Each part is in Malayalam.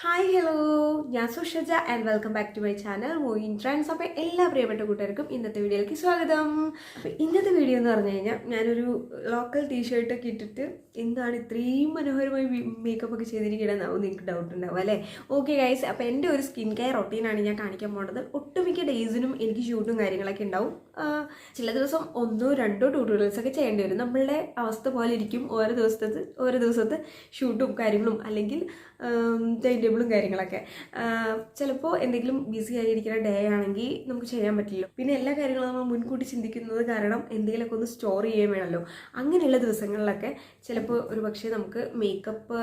ഹായ് ഹലോ ഞാൻ Sushaja and welcome back to my channel movie ഇൻട്രാൻസ് അപ്പോൾ എല്ലാ പ്രിയപ്പെട്ട കൂട്ടുകാർക്കും ഇന്നത്തെ വീഡിയോയിലേക്ക് സ്വാഗതം. അപ്പോൾ ഇന്നത്തെ വീഡിയോ എന്ന് പറഞ്ഞു കഴിഞ്ഞാൽ ഞാനൊരു ലോക്കൽ ടീഷർട്ടൊക്കെ ഇട്ടിട്ട് എന്താണ് ഇത്രയും മനോഹരമായി മേക്കപ്പ് ഒക്കെ ചെയ്തിരിക്കണമെന്നാവും നിങ്ങൾക്ക് ഡൗട്ട് ഉണ്ടാവും അല്ലേ? ഓക്കെ ഗൈസ് അപ്പോൾ എന്റെ ഒരു സ്കിൻ കെയർ റൊട്ടീനാണ് ഞാൻ കാണിക്കാൻ പോണത് ഒട്ടുമിക്ക ഡേയ്സിനും എനിക്ക് ഷൂട്ടും കാര്യങ്ങളൊക്കെ ഉണ്ടാവും. ചില ദിവസം ഒന്നോ രണ്ടോ ട്യൂട്ടോറിയൽസ് ഒക്കെ ചെയ്യേണ്ടി വരും. നമ്മളുടെ അവസ്ഥ പോലെ ഇരിക്കും. ഓരോ ദിവസത്തെ ഓരോ ദിവസത്തെ ഷൂട്ടും കാര്യങ്ങളും. അല്ലെങ്കിൽ ടേബിളും കാര്യങ്ങളൊക്കെ. ചിലപ്പോൾ എന്തെങ്കിലും ബിസി ആയിരിക്കുന്ന ഡേ ആണെങ്കിൽ നമുക്ക് ചെയ്യാൻ പറ്റില്ലല്ലോ. പിന്നെ എല്ലാ കാര്യങ്ങളും നമ്മൾ മുൻകൂട്ടി ചിന്തിക്കുന്നത് കാരണം എന്തെങ്കിലുമൊക്കെ ഒന്ന് സ്റ്റോർ ചെയ്യാൻ വേണമല്ലോ. അങ്ങനെയുള്ള ദിവസങ്ങളിലൊക്കെ ചിലപ്പോൾ ഒരു പക്ഷേ നമുക്ക് മേക്കപ്പ്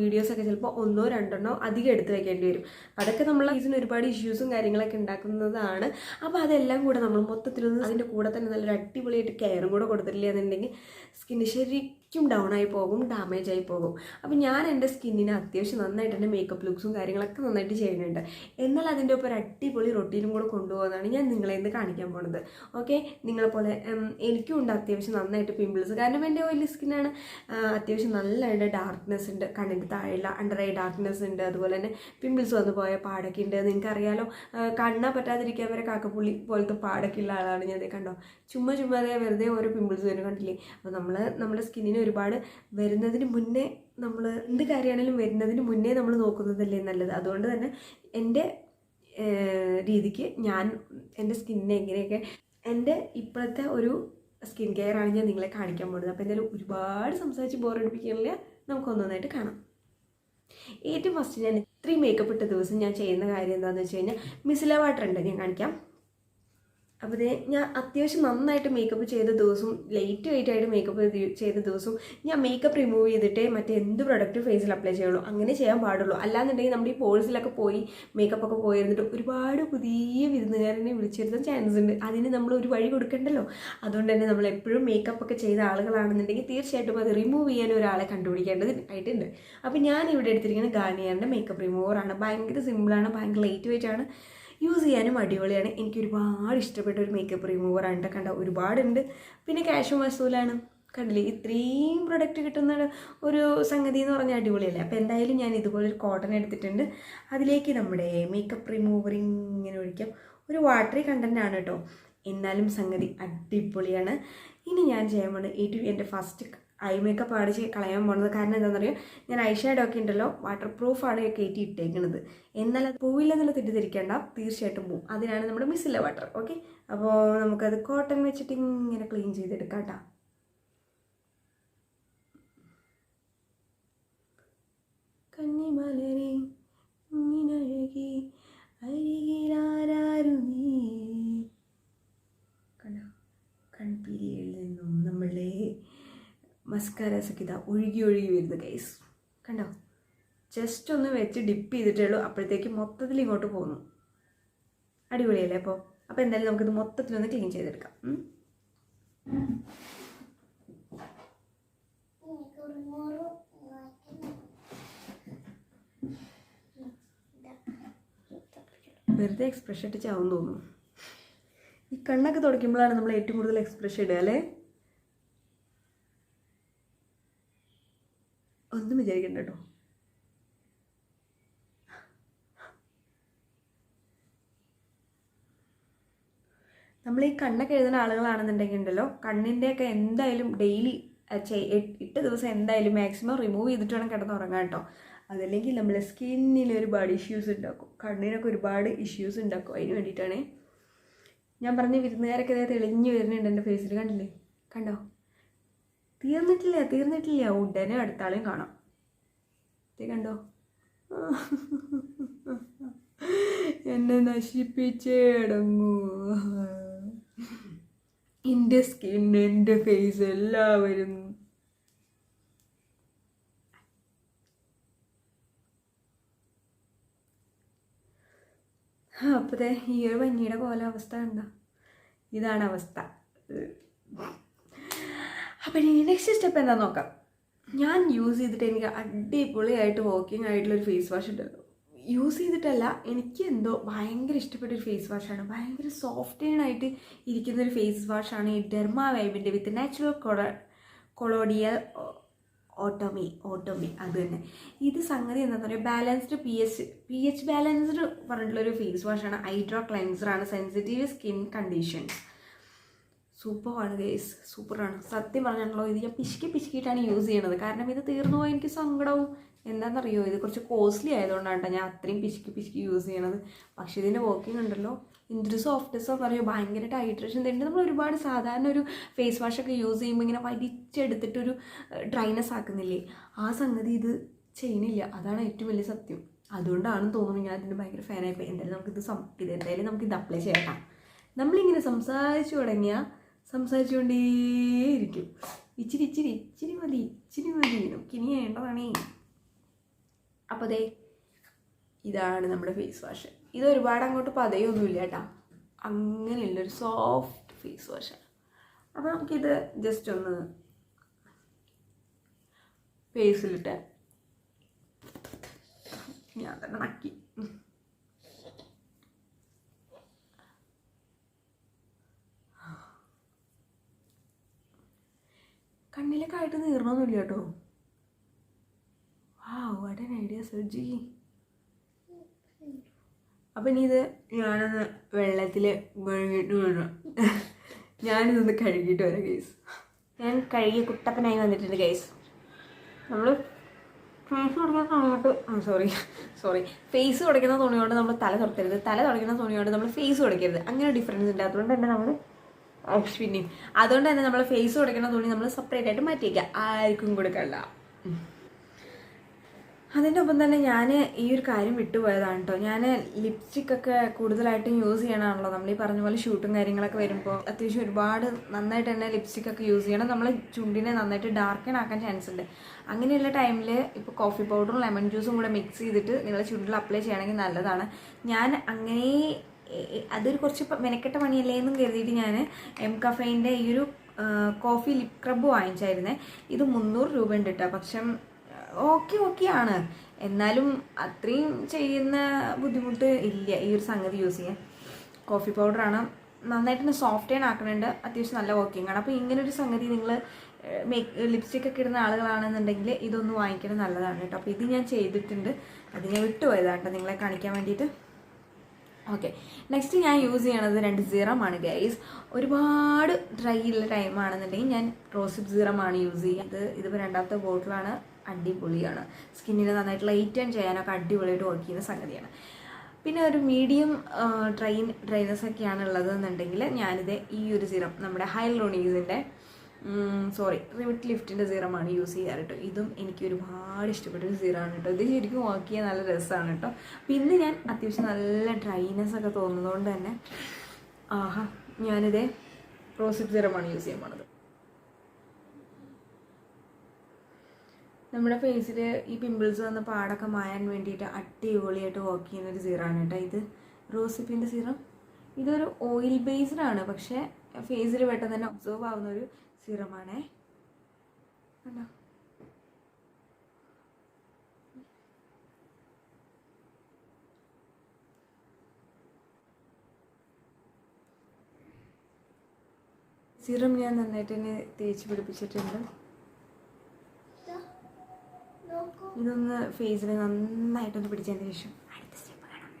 വീഡിയോസൊക്കെ ചിലപ്പോൾ ഒന്നോ രണ്ടെണ്ണോ അധികം എടുത്ത് വെക്കേണ്ടി വരും. അതൊക്കെ നമ്മൾ ഇതിന് ഒരുപാട് ഇഷ്യൂസും കാര്യങ്ങളൊക്കെ ഉണ്ടാക്കുന്നതാണ്. അപ്പോൾ അതെല്ലാം കൂടെ നമ്മൾ മൊത്തത്തിലൊന്ന് അതിന്റെ കൂടെ തന്നെ നല്ലൊരു അടിപൊളിയായിട്ട് കെയറും കൂടെ കൊടുത്തിട്ടില്ല എന്നുണ്ടെങ്കിൽ സ്കിന്ന് ശരിക്കും ഡൗൺ ആയി പോകും ഡാമേജ് ആയി പോകും. അപ്പോൾ ഞാൻ എന്റെ സ്കിന്നിന് അത്യാവശ്യം നന്നായിട്ട് എന്റെ മേക്കപ്പ് ലുക്സും കാര്യങ്ങളൊക്കെ നന്നായിട്ട് ചെയ്യുന്നുണ്ട്. എന്നാൽ അതിന്റെ ഒപ്പം ഒരു അടിപൊളി റൊട്ടീനും കൂടെ കൊണ്ടുപോകുന്നതാണ് ഞാൻ നിങ്ങളെ ഇന്ന് കാണിക്കാൻ പോണത്. ഓക്കെ നിങ്ങളെപ്പോലെ എനിക്കും ഉണ്ട് അത്യാവശ്യം നന്നായിട്ട് പിമ്പിൾസ് കാരണം എന്റെ ഓയിലി സ്കിന്നാണ് അത്യാവശ്യം നല്ലതായിട്ട് ഡാർക്ക്നെസ് ഉണ്ട്. കണ്ണിന്റെ താഴെയുള്ള അണ്ടർ ഐ ഡാർക്ക്നെസ് ഉണ്ട്. അതുപോലെ തന്നെ പിമ്പിൾസ് വന്ന് പോയ പാടൊക്കെ ഉണ്ട്. നിങ്ങൾക്കറിയാലോ കണ്ണാൻ കണ്ണാ പറ്റാതിരിക്കാൻ വരെ കാക്കപ്പുള്ളി പോലത്തെ പാടൊക്കെ ഉള്ള ആളാണ് ഞാൻ. കണ്ടോ? ചുമ്മാ ചുമ്മാതെ വെറുതെ ഓരോ പിമ്പിൾസ് വരും കണ്ടില്ലേ? അപ്പോൾ നമ്മൾ നമ്മുടെ സ്കിന്നിന് ഒരുപാട് വരുന്നതിന് മുന്നേ നമ്മൾ എന്ത് കാര്യമാണെങ്കിലും വരുന്നതിന് മുന്നേ നമ്മൾ നോക്കുന്നതല്ലേ നല്ലത്. അതുകൊണ്ട് തന്നെ എന്റെ രീതിക്ക് ഞാൻ എന്റെ സ്കിന്നിനെ എങ്ങനെയൊക്കെ എന്റെ ഇപ്പോഴത്തെ ഒരു സ്കിൻ കെയർ ആണ് ഞാൻ നിങ്ങളെ കാണിക്കാൻ പോകുന്നത്. അപ്പോൾ എന്തായാലും ഒരുപാട് സംസാരിച്ച് ബോറടിപ്പിക്കുന്നില്ല നമുക്ക് ഒന്നൊന്നായിട്ട് കാണാം. ഏറ്റവും ഫസ്റ്റ് ഞാൻ ഇത്രയും മേക്കപ്പ് ഇട്ട ദിവസം ഞാൻ ചെയ്യുന്ന കാര്യം എന്താണെന്ന് വെച്ച് കഴിഞ്ഞാൽ മിസില വാട്ടർ ഉണ്ട് ഞാൻ കാണിക്കാം. അപ്പോൾ ഇതേ ഞാൻ അത്യാവശ്യം നന്നായിട്ട് മേക്കപ്പ് ചെയ്ത ദിവസവും ലേറ്റ് വെയിറ്റ് ആയിട്ട് മേക്കപ്പ് ചെയ്ത ദിവസവും ഞാൻ മേക്കപ്പ് റിമൂവ് ചെയ്തിട്ടേ മറ്റേ എന്ത് പ്രൊഡക്റ്റ് ഫേസിൽ അപ്ലൈ ചെയ്യുള്ളൂ. അങ്ങനെ ചെയ്യാൻ പാടുള്ളൂ. അല്ലാന്നുണ്ടെങ്കിൽ നമ്മുടെ ഈ പോഴ്സിലൊക്കെ പോയി മേക്കപ്പ് ഒക്കെ പോയിരുന്നിട്ട് ഒരുപാട് പുതിയ വിരുന്നുകാരനെ വിളിച്ചിരുത്താൻ ചാൻസ് ഉണ്ട്. അതിന് നമ്മൾ ഒരു വഴി കൊടുക്കണ്ടല്ലോ? അതുകൊണ്ട് തന്നെ നമ്മൾ എപ്പോഴും മേക്കപ്പ് ഒക്കെ ചെയ്ത ആളുകളാണെന്നുണ്ടെങ്കിൽ തീർച്ചയായിട്ടും അത് റിമൂവ് ചെയ്യാൻ ഒരാളെ കണ്ടുപിടിക്കേണ്ടത് ആയിട്ടുണ്ട്. അപ്പോൾ ഞാൻ ഇവിടെ എടുത്തിരിക്കുന്നത് ഗാനിയറിന്റെ മേക്കപ്പ് റിമൂവറാണ് ഭയങ്കര സിമ്പിളാണ് ഭയങ്കര ലൈറ്റ് വെയിറ്റ് ആണ്. യൂസ് ചെയ്യാനും അടിപൊളിയാണ്. എനിക്ക് ഒരുപാട് ഇഷ്ടപ്പെട്ട ഒരു മേക്കപ്പ് റിമൂവറാണ് കേട്ടോ കണ്ട? ഒരുപാടുണ്ട്. പിന്നെ ക്യാഷ് വസൂലാണ് കണ്ടില്ലേ? ഇത്രയും പ്രൊഡക്റ്റ് കിട്ടുന്ന ഒരു സംഗതി എന്ന് പറഞ്ഞാൽ അടിപൊളിയല്ലേ? അപ്പോൾ എന്തായാലും ഞാൻ ഇതുപോലെ ഒരു കോട്ടൺ എടുത്തിട്ടുണ്ട്. അതിലേക്ക് നമ്മുടെ മേക്കപ്പ് റിമൂവർ ഇങ്ങനെ ഒഴിക്കാം. ഒരു വാട്ടറി കണ്ടന്റ് ആണ് കേട്ടോ എന്നാലും സംഗതി അടിപൊളിയാണ്. ഇനി ഞാൻ ചെയ്യാൻ പോകുന്നത് ഏറ്റവും എന്റെ ഫസ്റ്റ് ഐ മേക്കപ്പ് ചെയ്ത് കളയാൻ പോകുന്നത് കാരണം എന്താണെന്ന് അറിയാം? ഞാൻ ഐ ഷാഡോ ഒക്കെ ഉണ്ടല്ലോ വാട്ടർ പ്രൂഫാണ് കയറ്റി ഇട്ടേക്കുന്നത് എന്നാൽ അത് പോവില്ല എന്നുള്ള തെറ്റിദ്ധരിക്കേണ്ട തീർച്ചയായിട്ടും പോവും. അതിനാണ് നമ്മുടെ മിസ്സില്ല വാട്ടർ ഓക്കെ അപ്പോൾ നമുക്കത് കോട്ടൺ വെച്ചിട്ട് ഇങ്ങനെ ക്ലീൻ ചെയ്തെടുക്കാം കേട്ടോ കന്നിമലരെ ഇങ്ങിനഴകി അരികിലാരാരു നീ കണ്ടോ കൺപീലിയിൽ നിന്നും നമ്മളെ മസ്കാരാസൊക്കെ സഖിത. ഒഴുകി ഒഴുകി വരുന്നത് ഗൈസ് കണ്ടോ? ജസ്റ്റ് ഒന്ന് വെച്ച് ഡിപ്പ് ചെയ്തിട്ടേ ഉള്ളൂ. അപ്പോഴത്തേക്ക് മൊത്തത്തിൽ ഇങ്ങോട്ട് പോകുന്നു. അടിപൊളിയല്ലേ അപ്പോൾ അപ്പോൾ എന്തായാലും നമുക്കിത് മൊത്തത്തിലൊന്ന് ക്ലീൻ ചെയ്തെടുക്കാം. വെറുതെ എക്സ്പ്രഷൻ ഇട്ട് ചാവും തോന്നുന്നു. ഈ കണ്ണൊക്കെ തുടയ്ക്കുമ്പോഴാണ് നമ്മൾ ഏറ്റവും കൂടുതൽ എക്സ്പ്രഷൻ ഇടുക അല്ലേ ഒന്നും വിചാരിക്കണ്ട കേട്ടോ നമ്മൾ ഈ കണ്ണൊക്കെ എഴുതുന്ന ആളുകളാണെന്നുണ്ടെങ്കിൽ ഉണ്ടല്ലോ കണ്ണിന്റെയൊക്കെ എന്തായാലും ഡെയിലി ഇട്ട ദിവസം എന്തായാലും മാക്സിമം റിമൂവ് ചെയ്തിട്ട് വേണം കിടന്ന് കിടന്നുറങ്ങാൻ കേട്ടോ അതല്ലെങ്കിൽ നമ്മളെ സ്കിന്നിൽ ഒരുപാട് ഇഷ്യൂസ് ഉണ്ടാക്കും. കണ്ണിനൊക്കെ ഒരുപാട് ഇഷ്യൂസ് ഉണ്ടാക്കും. അതിന് വേണ്ടിയിട്ടാണ്. ഞാൻ പറഞ്ഞ വിരുന്നുകാരൊക്കെ ഇതേ തെളിഞ്ഞു വരുന്നുണ്ട് എന്റെ ഫേസിൽ കണ്ടില്ലേ? കണ്ടോ? തീർന്നിട്ടില്ല തീർന്നിട്ടില്ല. ഉടനെ അടുത്താളെയും കാണാം. ദേ കണ്ടോ? എന്നെ നശിപ്പിച്ചേടങ്ങൂ. എന്റെ സ്കിൻ എന്റെ ഫേസ് എല്ലാവരും. അപ്പോഴത്തെ ഈ ഒരു പഞ്ഞിയുടെ പോലെ അവസ്ഥ ഉണ്ടോ ഇതാണ് അവസ്ഥ. അപ്പം ഇനി നെക്സ്റ്റ് സ്റ്റെപ്പ് എന്താ നോക്കാം? ഞാൻ യൂസ് ചെയ്തിട്ട് എനിക്ക് അടിപൊളിയായിട്ട് വർക്കിംഗ് ആയിട്ടുള്ളൊരു ഫേസ് വാഷ് ഉണ്ടല്ലോ യൂസ് ചെയ്തിട്ടല്ല എനിക്ക് എന്തോ ഭയങ്കര ഇഷ്ടപ്പെട്ട ഒരു ഫേസ് വാഷാണ് ഭയങ്കര സോഫ്റ്റ് ആയിട്ട് ഇരിക്കുന്ന ഒരു ഫേസ് വാഷാണ് ഈ ഡെർമ വൈബിന്റെ വിത്ത് നാച്ചുറൽ കൊള കൊളോഡിയൽ ഓട്ടോമി ഓട്ടോമി അത് തന്നെ. ഇത് സംഗതി എന്താ പറയുക balanced P H P H balanced പറഞ്ഞിട്ടുള്ളൊരു ഫേസ് വാഷാണ് ഹൈഡ്രോ ക്ലൻസറാണ് സെൻസിറ്റീവ് സ്കിൻ കണ്ടീഷൻസ് സൂപ്പറാണ് ഗേസ് സൂപ്പറാണ് സത്യം പറഞ്ഞാണല്ലോ ഇത് ഞാൻ പിശുക്കി പിശുക്കിയിട്ടാണ് യൂസ് ചെയ്യണത്. കാരണം ഇത് തീർന്നു പോയി എനിക്ക് സങ്കടവും. എന്താണെന്നറിയോ ഇത് കുറച്ച് കോസ്റ്റ്ലി ആയതുകൊണ്ടാണ് ഞാൻ അത്രയും പിശുക്കി പിശുക്കി യൂസ് ചെയ്യണത്. പക്ഷേ ഇതിന്റെ വർക്കിംഗ് ഉണ്ടല്ലോ. എന്തൊരു സോഫ്റ്റ്നെസ് എന്ന് പറയുമോ ഭയങ്കരമായിട്ട് ഹൈഡ്രേഷൻ തരുന്നുണ്ട് നമ്മൾ ഒരുപാട് സാധാരണ ഒരു ഫേസ് വാഷൊക്കെ യൂസ് ചെയ്യുമ്പോൾ ഇങ്ങനെ വലിച്ചെടുത്തിട്ടൊരു ഡ്രൈനെസ് ആക്കുന്നില്ലേ? ആ സംഗതി ഇത് ചെയ്യണില്ല അതാണ് ഏറ്റവും വലിയ സത്യം. അതുകൊണ്ടാണെന്ന് തോന്നുന്നു ഞാൻ അതിന്റെ ഭയങ്കര ഫാനായിപ്പോയി എന്തായാലും നമുക്കിത് ഇത് എന്തായാലും നമുക്കിത് അപ്ലൈ ചെയ്യട്ടാം. നമ്മളിങ്ങനെ സംസാരിച്ചു തുടങ്ങിയാൽ സംസാരിച്ചുകൊണ്ടേയിരിക്കും. ഇച്ചിരി ഇച്ചിരി ഇച്ചിരി മതി ഇച്ചിരി മതി. നമുക്ക് ഇനി വേണ്ടതാണേ. അപ്പോൾ ദേ ഇതാണ് നമ്മുടെ ഫേസ് വാഷ് ഇത് ഒരുപാട് അങ്ങോട്ട് പതയൊന്നുമില്ല കേട്ടോ. അങ്ങനെയുള്ളൊരു സോഫ്റ്റ് ഫേസ് വാഷാണ് അപ്പോൾ നമുക്കിത് ജസ്റ്റ് ഒന്ന് ഫേസിലിട്ട് ഞാൻ തന്നെ നക്കി. കണ്ണിലൊക്കെ ആയിട്ട് നീർണമൊന്നുമില്ല കേട്ടോ. വാട്ട് ആൻ ഐഡിയ സർജി അപ്പം ഇനി ഇത് ഞാനൊന്ന് വെള്ളത്തിൽ മുഴുകിട്ട് വരാം ഞാനിതൊന്ന് കഴുകിയിട്ട് വരാം ഗൈസ് ഞാൻ കഴുകിയ കുട്ടപ്പനായി വന്നിട്ടുണ്ട് ഗൈസ് നമ്മൾ ഫേസ് തുടയ്ക്കുന്ന തുണിയോട്ട് സോറി സോറി ഫേസ് തുടയ്ക്കുന്ന തുണിയോട് നമ്മൾ തല തുടക്കരുത് തല തുടയ്ക്കുന്ന തുണിയോട് നമ്മൾ ഫേസ് തുടയ്ക്കരുത്. അങ്ങനെ ഡിഫറൻസ് ഉണ്ട് അതുകൊണ്ട് തന്നെ നമ്മൾ പിന്നെയും. അതുകൊണ്ട് തന്നെ നമ്മൾ ഫേസ് തുടയ്ക്കുന്ന തുണി നമ്മൾ സെപ്പറേറ്റ് ആയിട്ട് മാറ്റിയേക്കുക ആർക്കും കൊടുക്കണ്ട. അതിന്റെ ഒപ്പം തന്നെ ഞാൻ ഈ ഒരു കാര്യം വിട്ടുപോയതാണ് കേട്ടോ ഞാൻ ലിപ്സ്റ്റിക് ഒക്കെ കൂടുതലായിട്ടും യൂസ് ചെയ്യണമാണല്ലോ നമ്മൾ ഈ പറഞ്ഞ പോലെ ഷൂട്ടും കാര്യങ്ങളൊക്കെ വരുമ്പോൾ അത്യാവശ്യം ഒരുപാട് നന്നായിട്ട് തന്നെ ലിപ്സ്റ്റിക് ഒക്കെ യൂസ് ചെയ്യണം. നമ്മൾ ചുണ്ടിനെ നന്നായിട്ട് ഡാർക്കൻ ആക്കാൻ ചാൻസ് ഉണ്ട്. അങ്ങനെയുള്ള ടൈമിൽ ഇപ്പോൾ കോഫി പൗഡറും ലെമൺ ജ്യൂസും കൂടെ മിക്സ് ചെയ്തിട്ട് നിങ്ങൾ ചുണ്ടിൽ അപ്ലൈ ചെയ്യണമെങ്കിൽ നല്ലതാണ്. ഞാൻ അങ്ങനെ അതൊരു കുറച്ച് മെനക്കെട്ട പണിയല്ലേ എന്നും കരുതിയിട്ട് ഞാൻ എം കഫേന്റെ ഈ ഒരു കോഫി ലിപ് ക്രബ് വാങ്ങിച്ചായിരുന്നേ. ഇത് മുന്നൂറ് രൂപ ഉണ്ട് കേട്ടോ പക്ഷെ ഓക്കെ ഓക്കെ ആണ്. എന്നാലും അത്രയും ചെയ്യുന്ന ബുദ്ധിമുട്ട് ഇല്ല ഈ ഒരു സംഗതി യൂസ് ചെയ്യാൻ. കോഫി പൗഡറാണ് നന്നായിട്ട് തന്നെ സോഫ്റ്റ് ആൻഡ് ആക്കുന്നുണ്ട് അത്യാവശ്യം നല്ല വർക്കിംഗ് ആണ്. അപ്പോൾ ഇങ്ങനെ ഒരു സംഗതി നിങ്ങൾ മേക്ക് ലിപ്സ്റ്റിക് ഒക്കെ ഇടുന്ന ആളുകളാണെന്നുണ്ടെങ്കിൽ ഇതൊന്ന് വാങ്ങിക്കുന്നത് നല്ലതാണ് കേട്ടോ. അപ്പോൾ ഇത് ഞാൻ ചെയ്തിട്ടുണ്ട്. അത് ഞാൻ വിട്ടുപോയതാണ് കേട്ടോ. നിങ്ങളെ കാണിക്കാൻ വേണ്ടിയിട്ട്. ഓക്കെ നെക്സ്റ്റ് ഞാൻ യൂസ് ചെയ്യണത് രണ്ട് സീറമാണ് ഗൈസ് ഒരുപാട് ഡ്രൈ ഉള്ള ടൈം ആണെന്നുണ്ടെങ്കിൽ ഞാൻ റോസിപ്പ് സീറമാണ് യൂസ് ചെയ്യുന്നത് ഇതിപ്പോൾ രണ്ടാമത്തെ ബോട്ടിലാണ് അടിപൊളിയാണ്. സ്കിന്നിന് നന്നായിട്ട് ലൈറ്റൻ ചെയ്യാനൊക്കെ അടിപൊളിയായിട്ട് വർക്ക് ചെയ്യുന്ന സംഗതിയാണ്. പിന്നെ ഒരു മീഡിയം ഡ്രൈൻ ഡ്രൈനസ് ഒക്കെയാണ് ഉള്ളത് എന്നുണ്ടെങ്കിൽ ഞാനിത് ഈ ഒരു സീറം നമ്മുടെ ഹൈലോണീസിന്റെ സോറി റിമിറ്റ് ലിഫ്റ്റിന്റെ സീറമാണ് യൂസ് ചെയ്യാറ് കേട്ടോ ഇതും എനിക്ക് ഒരുപാട് ഇഷ്ടപ്പെട്ട ഒരു സീറാണ് കേട്ടോ ഇത് ശരിക്കും വർക്ക് ചെയ്യാൻ നല്ല രസമാണ് കേട്ടോ പിന്നെ ഞാൻ അത്യാവശ്യം നല്ല ഡ്രൈനെസ് ഒക്കെ തോന്നുന്നതുകൊണ്ട് തന്നെ ആഹാ ഞാനിത് റോസിപ്പ് സീറമാണ് യൂസ് ചെയ്യാൻ പോണത്. നമ്മുടെ ഫേസിൽ ഈ പിമ്പിൾസ് വന്ന പാടൊക്കെ മായാൻ വേണ്ടിയിട്ട് അടിപൊളിയായിട്ട് വർക്ക് ചെയ്യുന്ന ഒരു സീറാണ് കേട്ടോ ഇത്. റോസിപ്പിന്റെ സീറം ഇതൊരു ഓയിൽ ബേസ്ഡ് ആണ്. പക്ഷേ ഫേസിൽ പെട്ടെന്ന് തന്നെ ഒബ്സർവ് ആവുന്ന ഒരു സീറമാണേ കണ്ടോ? സീറം ഞാൻ നന്നായിട്ട് തന്നെ തേച്ച് പിടിപ്പിച്ചിട്ടുണ്ട്. ഇതൊന്ന് ഫേസിൽ നന്നായിട്ടൊന്ന് പിടിച്ചതിന് ശേഷം അടുത്ത സ്റ്റെപ്പ് കാണാം.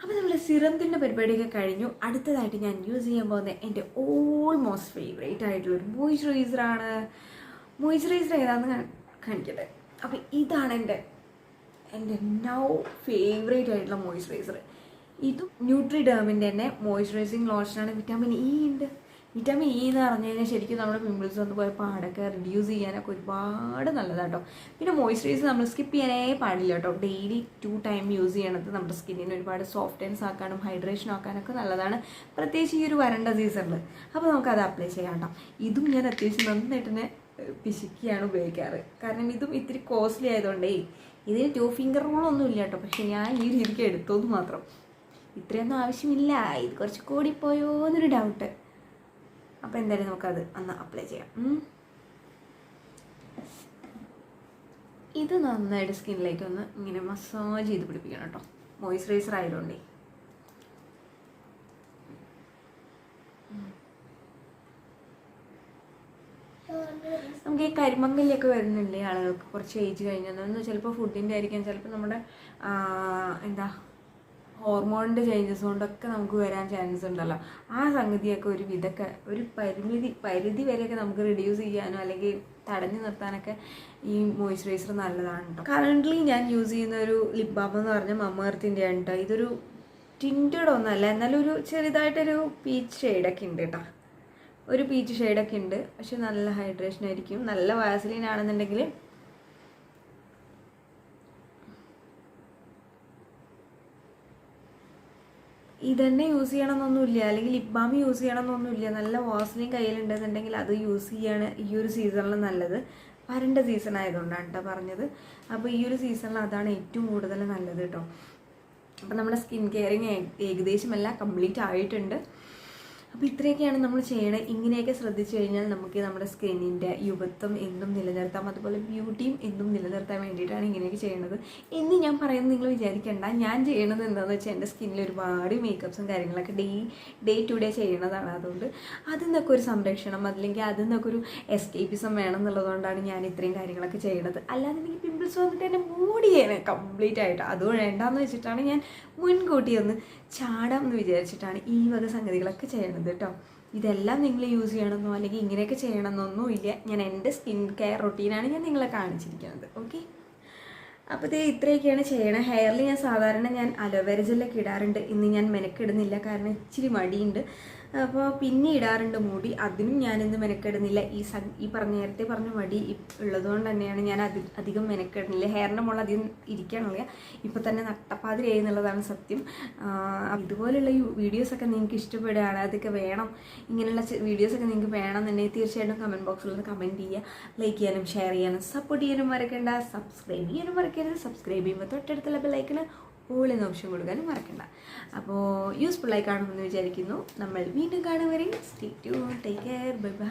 അപ്പോൾ നമ്മൾ സിറത്തിന്റെ പരിപാടിയൊക്കെ കഴിഞ്ഞു. അടുത്തതായിട്ട് ഞാൻ യൂസ് ചെയ്യാൻ പോകുന്ന എന്റെ ഓൾമോസ്റ്റ് ഫേവറേറ്റ് ആയിട്ടുള്ള ഒരു മോയ്സ്ചറൈസറാണ് മോയ്സ്ചറൈസർ ഏതാണെന്ന് കാണിക്കട്ടെ. അപ്പോൾ ഇതാണ് എന്റെ എന്റെ നൗ ഫേവറേറ്റ് ആയിട്ടുള്ള മോയ്സ്ചറൈസർ ഇതും ന്യൂട്രി ഡേമിന്റെ തന്നെ മോയ്സ്ചറൈസിങ് ലോഷനാണ് വിറ്റാമിൻ ഇ ഉണ്ട്. വിറ്റാമിൻ ഇ എന്ന് പറഞ്ഞു കഴിഞ്ഞാൽ ശരിക്കും നമ്മുടെ പിമ്പിൾസ് വന്ന് പോയ പാടൊക്കെ റിഡ്യൂസ് ചെയ്യാനൊക്കെ ഒരുപാട് നല്ലതാണ് കേട്ടോ പിന്നെ മോയ്സ്ചറൈസർ നമ്മൾ സ്കിപ്പ് ചെയ്യാനേ പാടില്ല കേട്ടോ. ഡെയിലി ടു ടൈം യൂസ് ചെയ്യണത് നമ്മുടെ സ്കിന്നിന് ഒരുപാട് സോഫ്റ്റ്നെസ് ആക്കാനും ഹൈഡ്രേഷൻ ആക്കാനൊക്കെ നല്ലതാണ്. പ്രത്യേകിച്ച് ഈ ഒരു വരണ്ട സീസണിൽ അപ്പോൾ നമുക്കത് അപ്ലൈ ചെയ്യാം കേട്ടോ ഇതും ഞാൻ അത്യാവശ്യം നന്നായിട്ട് തന്നെ പിശിക്കുകയാണ് ഉപയോഗിക്കാറ്. കാരണം ഇതും ഇത്തിരി കോസ്റ്റ്ലി ആയതുകൊണ്ടേ ഇതിന് ടു ഫിംഗർ റോളൊന്നും ഇല്ല കേട്ടോ പക്ഷേ ഞാൻ ഈ രീതിക്ക് എടുത്തോന്ന് മാത്രം. ഇത്രയൊന്നും ആവശ്യമില്ല. ഇത് കുറച്ച് കൂടിപ്പോയോ എന്നൊരു ഡൗട്ട് അപ്പോൾ എന്തായാലും നമുക്കത് അന്ന് അപ്ലൈ ചെയ്യാം. ഇത് നന്നായിട്ട് സ്കിന്നിലേക്ക് ഒന്ന് ഇങ്ങനെ മസാജ് ചെയ്ത് പിടിപ്പിക്കണം കേട്ടോ. മോയ്സ്ചറൈസർ ആയതുകൊണ്ടേ. നമുക്ക് ഈ കരിമങ്കലിയൊക്കെ വരുന്നില്ലേ ആളുകൾക്ക് കുറച്ച് ഏജ് കഴിഞ്ഞാൽ ചിലപ്പോൾ ഫുഡിന്റെ ആയിരിക്കാം ചിലപ്പോൾ നമ്മുടെ എന്താ ഹോർമോണിന്റെ ചേഞ്ചസ് കൊണ്ടൊക്കെ നമുക്ക് വരാൻ ചാൻസ് ഉണ്ടല്ലോ. ആ സംഗതിയൊക്കെ ഒരു വിധക്കെ ഒരു പരിമിതി പരിധി വരെയൊക്കെ നമുക്ക് റിഡ്യൂസ് ചെയ്യാനോ അല്ലെങ്കിൽ തടഞ്ഞു നിർത്താനൊക്കെ ഈ മോയ്സ്ചറൈസർ നല്ലതാണ് കേട്ടോ കറന്റ്ലി ഞാൻ യൂസ് ചെയ്യുന്ന ഒരു ലിപ് ബാം എന്ന് പറഞ്ഞാൽ മമ്മേർത്തിന്റെ ആണ് കേട്ടോ ഇതൊരു ടിന്റഡ് ഒന്നല്ല എന്നാലും ഒരു ചെറുതായിട്ടൊരു പീച്ച് ഷെയ്ഡൊക്കെ ഉണ്ട് കേട്ടോ ഒരു പീച്ച് ഷെയ്ഡൊക്കെ ഉണ്ട്. പക്ഷെ നല്ല ഹൈഡ്രേഷൻ ആയിരിക്കും. നല്ല വാസലിൻ ആണെന്നുണ്ടെങ്കിൽ ഇതന്നെ യൂസ് ചെയ്യണമെന്നൊന്നുമില്ല അല്ലെങ്കിൽ ലിപ് ബാം യൂസ് ചെയ്യണമെന്നൊന്നുമില്ല നല്ല വാസ്ലിൻ കയ്യിലുണ്ടെന്നുണ്ടെങ്കിൽ അത് യൂസ് ചെയ്യാണ് ഈ ഒരു സീസണിൽ നല്ലത്. വരണ്ട സീസൺ ആയതുകൊണ്ടാണ് കേട്ടോ പറഞ്ഞത്. അപ്പോൾ ഈ ഒരു സീസണിൽ അതാണ് ഏറ്റവും കൂടുതൽ നല്ലത് കേട്ടോ അപ്പോൾ നമ്മുടെ സ്കിൻ കെയറിങ് ഏകദേശം എല്ലാം കംപ്ലീറ്റ് ആയിട്ടുണ്ട്. അപ്പോൾ ഇത്രയൊക്കെയാണ് നമ്മൾ ചെയ്യണത് ഇങ്ങനെയൊക്കെ ശ്രദ്ധിച്ചു കഴിഞ്ഞാൽ നമുക്ക് നമ്മുടെ സ്കിന്നിന്റെ യുവത്വം എന്നും നിലനിർത്താം. അതുപോലെ ബ്യൂട്ടിയും എന്നും നിലനിർത്താൻ വേണ്ടിയിട്ടാണ് ഇങ്ങനെയൊക്കെ ചെയ്യണത്. ഇനി ഞാൻ പറയുന്നത് നിങ്ങൾ വിചാരിക്കേണ്ട. ഞാൻ ചെയ്യണത് എന്താണെന്ന് വെച്ചാൽ എന്റെ സ്കിന്നിൽ ഒരുപാട് മേക്കപ്സും കാര്യങ്ങളൊക്കെ ഡേ ഡേ ടു ഡേ ചെയ്യണതാണ് അതുകൊണ്ട് അതിൽ നിന്നൊക്കെ ഒരു സംരക്ഷണം അല്ലെങ്കിൽ അതിൽ നിന്നൊക്കെ ഒരു എസ്കേപ്പിസം വേണം എന്നുള്ളതുകൊണ്ടാണ് ഞാൻ ഇത്രയും കാര്യങ്ങളൊക്കെ ചെയ്യണത്. അല്ലാതെ എനിക്ക് പിമ്പിൾസ് വന്നിട്ട് എന്നെ മൂടി ചെയ്യണേ കംപ്ലീറ്റ് ആയിട്ട് അത് വേണ്ടാന്ന് വെച്ചിട്ടാണ് ഞാൻ മുൻകൂട്ടി ഒന്ന് ചാടാം എന്ന് വിചാരിച്ചിട്ടാണ് ഈ വക സംഗതികളൊക്കെ ചെയ്യണത്. കേട്ടോ ഇതെല്ലാം നിങ്ങൾ യൂസ് ചെയ്യണമെന്നോ അല്ലെങ്കിൽ ഇങ്ങനെയൊക്കെ ചെയ്യണമെന്നൊന്നും ഇല്ല. ഞാൻ എന്റെ സ്കിൻ കെയർ റൊട്ടീനാണ് ഞാൻ നിങ്ങളെ കാണിച്ചിരിക്കുന്നത്. ഓക്കെ അപ്പോൾ ഇത് ഇത്രയൊക്കെയാണ് ചെയ്യണത് ഹെയറിൽ ഞാൻ സാധാരണ ഞാൻ അലോവേര ജെല്ലൊക്കെ ഇടാറുണ്ട്. ഇന്ന് ഞാൻ മെനക്കിടുന്നില്ല. കാരണം ഇച്ചിരി മടിയുണ്ട്. അപ്പോൾ പിന്നെ ഇടാറുണ്ട് മുടി. അതിനും ഞാനിന്ന് മെനക്കെടുന്നില്ല. ഈ സ ഈ പറഞ്ഞ നേരത്തെ പറഞ്ഞ മടി ഉള്ളതുകൊണ്ട് തന്നെയാണ് ഞാൻ അതി അധികം മെനക്കെടുന്നില്ല. ഹെയറിന്റെ മുകളിൽ അധികം ഇരിക്കാനുള്ള ഇപ്പോൾ തന്നെ നട്ടപ്പാതിരി എന്നുള്ളതാണ് സത്യം. ഇതുപോലെയുള്ള ഈ വീഡിയോസൊക്കെ നിങ്ങൾക്ക് ഇഷ്ടപ്പെടുകയാണ് അതൊക്കെ വേണം. ഇങ്ങനെയുള്ള വീഡിയോസൊക്കെ നിങ്ങൾക്ക് വേണമെന്നുണ്ടെങ്കിൽ തീർച്ചയായിട്ടും കമന്റ് ബോക്സിൽ കമന്റ് ചെയ്യുക. ലൈക്ക് ചെയ്യാനും ഷെയർ ചെയ്യാനും സപ്പോർട്ട് ചെയ്യാനും മറക്കണ്ട. സബ്സ്ക്രൈബ് ചെയ്യാനും മറക്കരുത്. സബ്സ്ക്രൈബ് ചെയ്യുമ്പോൾ തൊട്ടടുത്തുള്ള ബെല്ലൈക്കന് ഓൾ എന്ന ഓപ്ഷൻ കൊടുക്കാനും മറക്കണ്ട. അപ്പോൾ യൂസ്ഫുള്ളായി കാണുമെന്ന് വിചാരിക്കുന്നു. നമ്മൾ വീണ്ടും കാണും വരെ. Stay to take care bye by